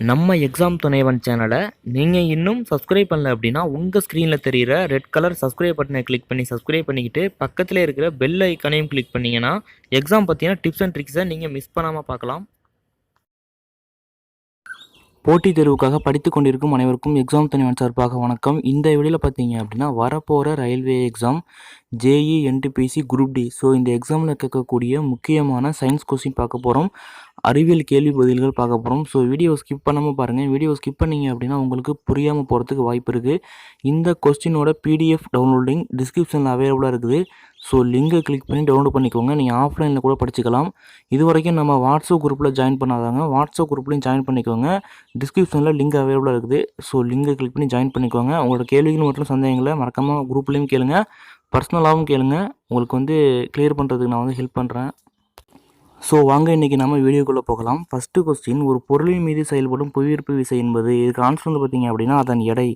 நம்ம எக்ஸாம் துணைவன் சேனலை நீங்கள் இன்னும் சப்ஸ்கிரைப் பண்ணல அப்படின்னா உங்கள் ஸ்க்ரீனில் தெரிகிற ரெட் கலர் சப்ஸ்கிரைப் பட்டனை கிளிக் பண்ணி சப்ஸ்கிரைப் பண்ணிக்கிட்டு பக்கத்தில் இருக்கிற பெல் ஐக்கானையும் கிளிக் பண்ணிங்கன்னா எக்ஸாம் பற்றின டிப்ஸ் அண்ட் ட்ரிக்ஸை நீங்கள் மிஸ் பண்ணாமல் பார்க்கலாம். போட்டித் தேர்வுக்காக படித்து கொண்டிருக்கும் அனைவருக்கும் எக்ஸாம் தனிவன் சார்பாக வணக்கம். இந்த வீடியோவில் பார்த்தீங்க அப்படின்னா வரப்போகிற railway exam JE NTPC group D so இந்த எக்ஸாமில் கேட்கக்கூடிய முக்கியமான சயின்ஸ் கொஸ்டின் பார்க்க போகிறோம் அறிவியல் கேள்வி பதில்கள் பார்க்க போகிறோம் ஸோ வீடியோ ஸ்கிப் பண்ணாமல் பாருங்கள் வீடியோ ஸ்கிப் பண்ணீங்க அப்படின்னா உங்களுக்கு புரியாமல் போகிறதுக்கு வாய்ப்பு இருக்குது இந்த கொஸ்டினோட பிடிஎஃப் டவுன்லோடிங் டிஸ்கிரிப்ஷனில் அவைலபிளாக இருக்குது. ஸோ லிங்கை கிளிக் பண்ணி டவுன்லோட் பண்ணிக்கோங்க. நீங்கள் ஆஃப்லைனில் கூட படிச்சுக்கலாம். இது வரைக்கும் நம்ம வாட்ஸ்அப் குரூப்பில் ஜாயின் பண்ணாதாங்க. வாட்ஸ்அப் குரூப்லையும் ஜாயின் பண்ணிக்கோங்க. டிஸ்கிரிப்ஷனில் லிங்க் அவைலபிளாக இருக்குது. ஸோ லிங்கை கிளிக் பண்ணி ஜாயின் பண்ணிக்கோங்க. உங்களோட கேள்விகள் மற்றும் சந்தேகங்களை மறக்காமல் குரூப்லேயும் கேளுங்க. பர்சனலாகவும் கேளுங்க. உங்களுக்கு வந்து கிளியர் பண்ணுறதுக்கு நான் வந்து ஹெல்ப் பண்ணுறேன் ஸோ வாங்க இன்றைக்கி நம்ம வீடியோக்குள்ளே போகலாம். ஃபஸ்ட்டு கொஸ்டின் ஒரு பொருளின் மீது செயல்படும் புவியீர்ப்பு விசை என்பது இதுக்கு ஆன்சர் வந்து பார்த்திங்க அப்படின்னா அதன் எடை.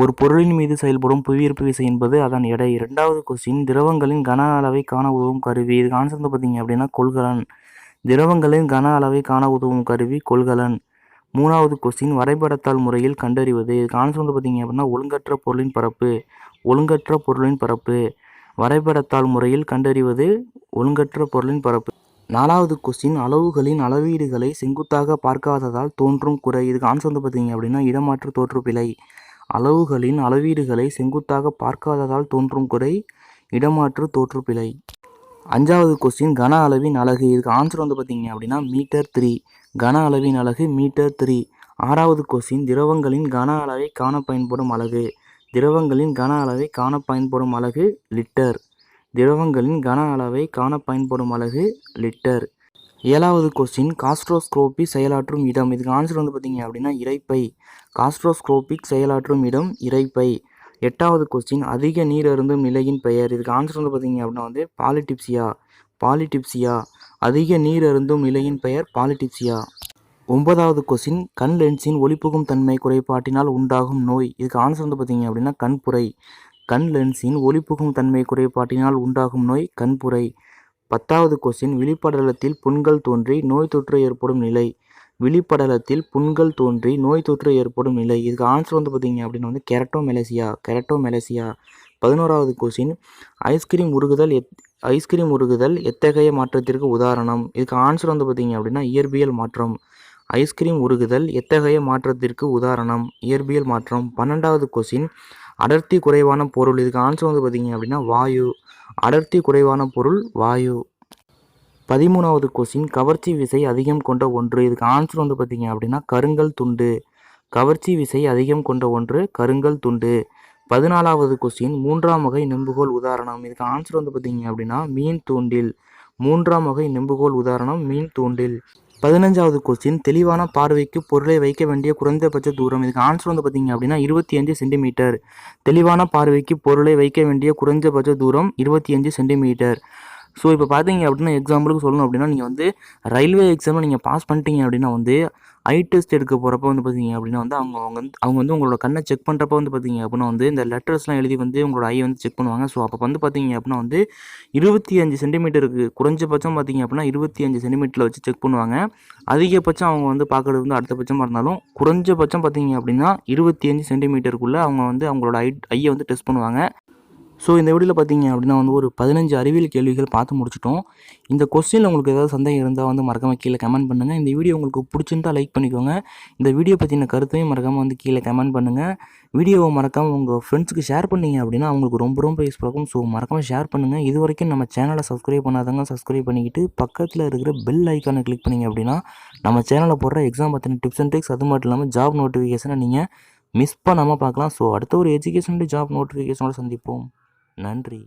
ஒரு பொருளின் மீது செயல்படும் புவியீர்ப்பு விசை என்பது அதன் எடை. ரெண்டாவது கொஸ்டின் திரவங்களின் கன அளவை காண உதவும் கருவி. இதுக்கு ஆன்சர் வந்து பார்த்திங்க அப்படின்னா கொள்கலன். திரவங்களின் கன அளவை காண உதவும் கருவி கொள்கலன். மூணாவது கொஸ்டின் வரைபடத்தாள் முறையில் கண்டறிவது. இதுக்கு ஆன்சர் வந்து பார்த்திங்க அப்படின்னா ஒழுங்கற்ற பொருளின் பரப்பு. ஒழுங்கற்ற பொருளின் பரப்பு. வரைபடத்தாள் முறையில் கண்டறிவது ஒழுங்கற்ற பொருளின் பரப்பு. நாலாவது கொஸ்டின் அளவுகளின் அளவீடுகளை செங்குத்தாக பார்க்காததால் தோன்றும் குறை. இதுக்கு ஆன்சர் வந்து பார்த்தீங்க அப்படின்னா இடமாற்று தோற்றுப்பிழை அளவுகளின் அளவீடுகளை செங்குத்தாக பார்க்காததால் தோன்றும் குறை இடமாற்று தோற்றுப்பிழை அஞ்சாவது கொஸ்டின் கன அளவின் அலகு. இதுக்கு ஆன்சர் வந்து பார்த்தீங்க அப்படின்னா மீட்டர் த்ரீ கன அளவின் அலகு மீட்டர் த்ரீ ஆறாவது கொஸ்டின் திரவங்களின் கன அளவை காண பயன்படும் அலகு. திரவங்களின் கன அளவை காண பயன்படும் அலகு லிட்டர் திரவங்களின் கன அளவை காண பயன்படும் அலகு லிட்டர். ஏழாவது கொஸ்டின் காஸ்ட்ரோஸ்கோபி செயலாற்றும் இடம். இதுக்கு ஆன்சர் வந்து பார்த்தீங்க அப்படின்னா இறைப்பை. காஸ்ட்ரோஸ்கோபிக் செயலாற்றும் இடம் இறைப்பை. எட்டாவது கொஸ்டின் அதிக நீர் அருந்தும் நிலையின் பெயர். இதுக்கு ஆன்சர் வந்து பார்த்தீங்க அப்படின்னா வந்து பாலிடிப்சியா. பாலிடிப்சியா. அதிக நீர் அருந்தும் நிலையின் பெயர் பாலிடிப்சியா. ஒன்பதாவது கொஸ்டின் கண் லென்ஸின் ஒளிப்புகும் தன்மை குறைபாட்டினால் உண்டாகும் நோய். இதுக்கு ஆன்சர் வந்து பார்த்தீங்க அப்படின்னா கண்புரை. கண் லென்ஸின் ஒளிப்புகும் தன்மை குறைபாட்டினால் உண்டாகும் நோய் கண்புரை. பத்தாவது கொஸ்டின் விழிப்படலத்தில் புண்கள் தோன்றி நோய் தொற்று ஏற்படும் நிலை. விழிப்படலத்தில் புண்கள் தோன்றி நோய் தொற்று ஏற்படும் நிலை. இதுக்கு ஆன்சர் வந்து பார்த்தீங்க அப்படின்னு வந்து கெரட்டோமெலசியா கெரட்டோமெலசியா பதினோராவது கொஸ்டின் ஐஸ்கிரீம் உருகுதல் எத் ஐஸ்கிரீம் உருகுதல் எத்தகைய மாற்றத்திற்கு உதாரணம்? இதுக்கு ஆன்சர் வந்து பார்த்தீங்க அப்படின்னா இயற்பியல் மாற்றம். ஐஸ்கிரீம் உருகுதல் எத்தகைய மாற்றத்திற்கு உதாரணம்? இயற்பியல் மாற்றம். பன்னெண்டாவது கொஸ்டின் அடர்த்தி குறைவான பொருள். இதுக்கு ஆன்சர் வந்து பார்த்தீங்க அப்படின்னா வாயு. அடர்த்தி குறைவான பொருள் வாயு. பதிமூணாவது கொஸ்டின் கவர்ச்சி விசை அதிகம் கொண்ட ஒன்று. இதுக்கு ஆன்சர் வந்து பார்த்தீங்க அப்படின்னா கருங்கல் துண்டு. கவர்ச்சி விசை அதிகம் கொண்ட ஒன்று கருங்கல் துண்டு. பதினாலாவது கொஸ்டின் மூன்றாம் வகை நெம்புகோல் உதாரணம். இதுக்கு ஆன்சர் வந்து பார்த்தீங்க அப்படின்னா மீன் தூண்டில். மூன்றாம் வகை நெம்புகோல் உதாரணம் மீன் தூண்டில். பதினஞ்சாவது கொஸ்டின் தெளிவான பார்வைக்கு பொருளை வைக்க வேண்டிய குறைந்தபட்ச தூரம். இதுக்கு ஆன்சர் வந்து பார்த்தீங்க அப்படின்னா இருபத்தி அஞ்சு சென்டிமீட்டர் தெளிவான பார்வைக்கு பொருளை வைக்க வேண்டிய குறைந்தபட்ச தூரம் இருபத்தி அஞ்சு சென்டிமீட்டர் ஸோ இப்போ பார்த்தீங்க அப்படின்னா எக்ஸாம்பிளுக்கு சொல்லணும் அப்படின்னா நீங்கள் வந்து ரயில்வே எக்ஸாமில் நீங்கள் பாஸ் பண்ணிட்டீங்க அப்படின்னா வந்து ஐ டெஸ்ட் எடுக்க போகிறப்ப வந்து பார்த்தீங்க அப்படின்னா வந்து அவங்க அவங்க வந்து அவங்க வந்து உங்களோட கண்ணை செக் பண்ணுறப்ப வந்து பார்த்தீங்க அப்படின்னா வந்து இந்த லெட்டர்ஸ்லாம் எழுதி வந்து உங்களோட ஐ வந்து செக் பண்ணுவாங்க. ஸோ அப்போ வந்து பார்த்தீங்க அப்படின்னா வந்து இருபத்தி அஞ்சு சென்டிமீட்டருக்கு குறைஞ்சபட்சம் பார்த்தீங்க அப்படின்னா இருபத்தி அஞ்சு சென்டிமீட்டரில் வச்சு செக் பண்ணுவாங்க. அதிகபட்சம் அவங்க வந்து பார்க்குறது வந்து அடுத்தபட்சமாக இருந்தாலும் குறைஞ்சபட்சம் பார்த்தீங்க அப்படின்னா இருபத்தி அஞ்சு சென்டிமீட்டருக்குள்ளே அவங்க வந்து அவங்களோட ஐ ஐயை வந்து டெஸ்ட் பண்ணுவாங்க. ஸோ இந்த வீடியோவில் பார்த்தீங்க அப்படின்னா வந்து ஒரு பதினஞ்சு அறிவியல் கேள்விகள் பார்த்து முடிச்சிட்டோம். இந்த கொஸ்டினில் உங்களுக்கு ஏதாவது சந்தேகம் இருந்தால் வந்து மறக்காமல் கீழே கமெண்ட் பண்ணுங்கள் இந்த வீடியோ உங்களுக்கு பிடிச்சிருந்தால் லைக் பண்ணிக்கோங்க. இந்த வீடியோ பற்றின கருத்தையும் மறக்காமல் வந்து கீழே கமெண்ட் பண்ணுங்கள் வீடியோவை மறக்காமல் உங்கள் ஃப்ரெண்ட்ஸுக்கு ஷேர் பண்ணீங்க அப்படின்னா அவங்களுக்கு ரொம்ப ரொம்ப யூஸ்ஃபுல்லாக இருக்கும் ஸோ மறக்காமல் ஷேர் பண்ணுங்கள் இது வரைக்கும் நம்ம சேனலை சப்ஸ்கிரைப் பண்ணாதவங்க சப்ஸ்கிரைப் பண்ணிக்கிட்டு பக்கத்தில் இருக்கிற பெல் ஐக்கானை கிளிக் பண்ணிங்க அப்படின்னா நம்ம சேனலில் போடுற எக்ஸாம் பற்றின டிப்ஸ் அண்ட் ட்ரிக்ஸ் அது மட்டும் இல்லாமல் ஜாப் நோட்டிஃபிகேஷனை நீங்கள் மிஸ் பண்ணாமல் பார்க்கலாம். ஸோ அடுத்த ஒரு எஜுகேஷன் ஜாப் நோட்டிஃபிகேஷனோட சந்திப்போம். நன்றி.